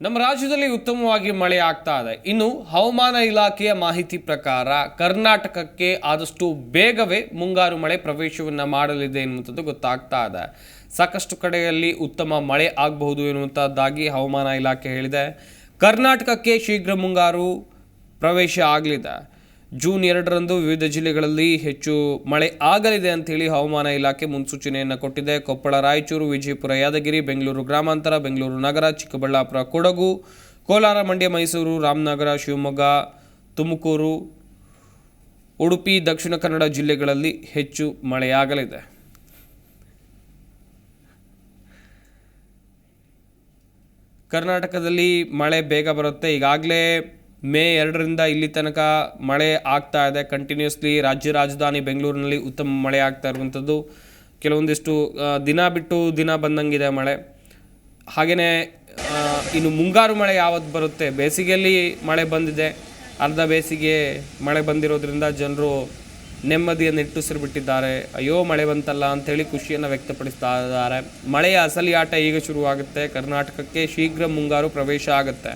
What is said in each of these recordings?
ನಮ್ಮ ರಾಜ್ಯದಲ್ಲಿ ಉತ್ತಮವಾಗಿ ಮಳೆ ಆಗ್ತಾ ಇದೆ. ಇನ್ನು ಹವಾಮಾನ ಇಲಾಖೆಯ ಮಾಹಿತಿ ಪ್ರಕಾರ ಕರ್ನಾಟಕಕ್ಕೆ ಆದಷ್ಟು ಬೇಗವೇ ಮುಂಗಾರು ಮಳೆ ಪ್ರವೇಶವನ್ನು ಮಾಡಲಿದೆ ಎನ್ನುವಂಥದ್ದು ಗೊತ್ತಾಗ್ತಾ ಇದೆ. ಸಾಕಷ್ಟು ಕಡೆಯಲ್ಲಿ ಉತ್ತಮ ಮಳೆ ಆಗಬಹುದು ಎನ್ನುವಂಥದ್ದಾಗಿ ಹವಾಮಾನ ಇಲಾಖೆ ಹೇಳಿದೆ. ಕರ್ನಾಟಕಕ್ಕೆ ಶೀಘ್ರ ಮುಂಗಾರು ಪ್ರವೇಶ ಆಗಲಿದೆ. ಜೂನ್ ಎರಡರಂದು ವಿವಿಧ ಜಿಲ್ಲೆಗಳಲ್ಲಿ ಹೆಚ್ಚು ಮಳೆ ಆಗಲಿದೆ ಅಂತೇಳಿ ಹವಾಮಾನ ಇಲಾಖೆ ಮುನ್ಸೂಚನೆಯನ್ನು ಕೊಟ್ಟಿದೆ. ಕೊಪ್ಪಳ, ರಾಯಚೂರು, ವಿಜಯಪುರ, ಯಾದಗಿರಿ, ಬೆಂಗಳೂರು ಗ್ರಾಮಾಂತರ, ಬೆಂಗಳೂರು ನಗರ, ಚಿಕ್ಕಬಳ್ಳಾಪುರ, ಕೊಡಗು, ಕೋಲಾರ, ಮಂಡ್ಯ, ಮೈಸೂರು, ರಾಮನಗರ, ಶಿವಮೊಗ್ಗ, ತುಮಕೂರು, ಉಡುಪಿ, ದಕ್ಷಿಣ ಕನ್ನಡ ಜಿಲ್ಲೆಗಳಲ್ಲಿ ಹೆಚ್ಚು ಮಳೆಯಾಗಲಿದೆ. ಕರ್ನಾಟಕದಲ್ಲಿ ಮಳೆ ಬೇಗ ಬರುತ್ತೆ. ಈಗಾಗಲೇ ಮೇ ಎರಡರಿಂದ ಇಲ್ಲಿ ತನಕ ಮಳೆ ಆಗ್ತಾ ಇದೆ. ಕಂಟಿನ್ಯೂಸ್ಲಿ ರಾಜ್ಯ ರಾಜಧಾನಿ ಬೆಂಗಳೂರಿನಲ್ಲಿ ಉತ್ತಮ ಮಳೆ ಆಗ್ತಾ ಇರುವಂಥದ್ದು. ಕೆಲವೊಂದಿಷ್ಟು ದಿನ ಬಿಟ್ಟು ದಿನ ಬಂದಂಗಿದೆ ಮಳೆ. ಹಾಗೆಯೇ ಇನ್ನು ಮುಂಗಾರು ಮಳೆ ಯಾವತ್ತು ಬರುತ್ತೆ? ಬೇಸಿಗೆಯಲ್ಲಿ ಮಳೆ ಬಂದಿದೆ. ಅರ್ಧ ಬೇಸಿಗೆ ಮಳೆ ಬಂದಿರೋದ್ರಿಂದ ಜನರು ನೆಮ್ಮದಿಯನ್ನು ಇಟ್ಟುಸಿರು ಬಿಟ್ಟಿದ್ದಾರೆ. ಅಯ್ಯೋ, ಮಳೆ ಬಂತಲ್ಲ ಅಂಥೇಳಿ ಖುಷಿಯನ್ನು ವ್ಯಕ್ತಪಡಿಸ್ತಾ ಇದ್ದಾರೆ. ಮಳೆಯ ಅಸಲಿ ಆಟ ಈಗ ಶುರುವಾಗುತ್ತೆ. ಕರ್ನಾಟಕಕ್ಕೆ ಶೀಘ್ರ ಮುಂಗಾರು ಪ್ರವೇಶ ಆಗುತ್ತೆ.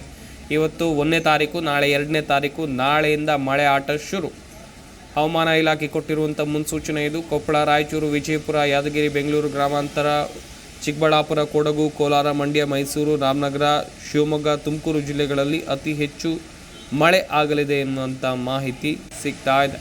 ಇವತ್ತು ಒಂದನೇ ತಾರೀಕು, ನಾಳೆ ಎರಡನೇ ತಾರೀಕು, ನಾಳೆಯಿಂದ ಮಳೆ ಆಟ ಶುರು. ಹವಾಮಾನ ಇಲಾಖೆ ಕೊಟ್ಟಿರುವಂಥ ಮುನ್ಸೂಚನೆ ಇದು. ಕೊಪ್ಪಳ, ರಾಯಚೂರು, ವಿಜಯಪುರ, ಯಾದಗಿರಿ, ಬೆಂಗಳೂರು ಗ್ರಾಮಾಂತರ, ಚಿಕ್ಕಬಳ್ಳಾಪುರ, ಕೊಡಗು, ಕೋಲಾರ, ಮಂಡ್ಯ, ಮೈಸೂರು, ರಾಮನಗರ, ಶಿವಮೊಗ್ಗ, ತುಮಕೂರು ಜಿಲ್ಲೆಗಳಲ್ಲಿ ಅತಿ ಹೆಚ್ಚು ಮಳೆ ಆಗಲಿದೆ ಎನ್ನುವಂಥ ಮಾಹಿತಿ ಸಿಗ್ತಾ ಇದೆ.